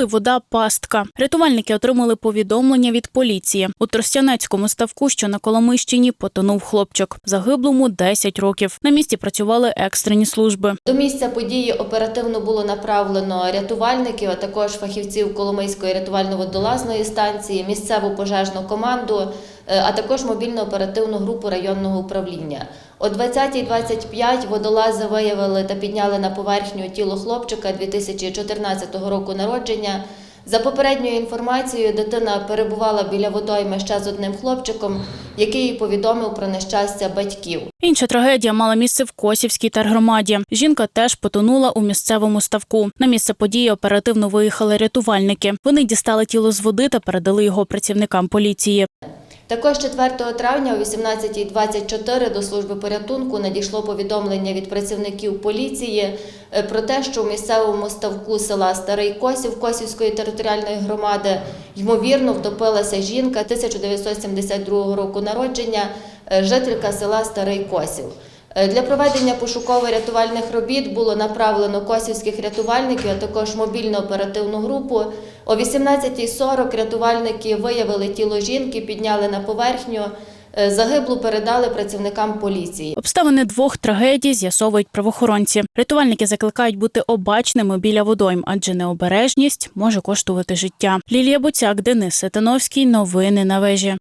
Сталий вода пастка. Рятувальники отримали повідомлення від поліції. У Тростянецькому ставку, що на Коломищині, потонув хлопчик. Загиблому 10 років. На місці працювали екстрені служби. До місця події оперативно було направлено рятувальників, а також фахівців Коломийської рятувально-водолазної станції, місцеву пожежну команду, а також мобільну оперативну групу районного управління. О 20.25 водолази виявили та підняли на поверхню тіло хлопчика 2014 року народження. За попередньою інформацією, дитина перебувала біля водойми ще з одним хлопчиком, який їй повідомив про нещастя батьків. Інша трагедія мала місце в Косівській тергромаді. Жінка теж потонула у місцевому ставку. На місце події оперативно виїхали рятувальники. Вони дістали тіло з води та передали його працівникам поліції. Також 4 травня о 18.24 до служби порятунку надійшло повідомлення від працівників поліції е, про те, що в місцевому ставку села Старий Косів Косівської територіальної громади ймовірно втопилася жінка 1972 року народження, е, жителька села Старий Косів. Е, Для проведення пошуково-рятувальних робіт було направлено косівських рятувальників, а також мобільну оперативну групу. О 18.40 рятувальники виявили тіло жінки, підняли на поверхню. Е, Загиблу передали працівникам поліції. Обставини двох трагедій з'ясовують правоохоронці. Рятувальники закликають бути обачними біля водойм, адже необережність може коштувати життя. Лілія Буцяк, Денис Сетановський. Новини на вежі.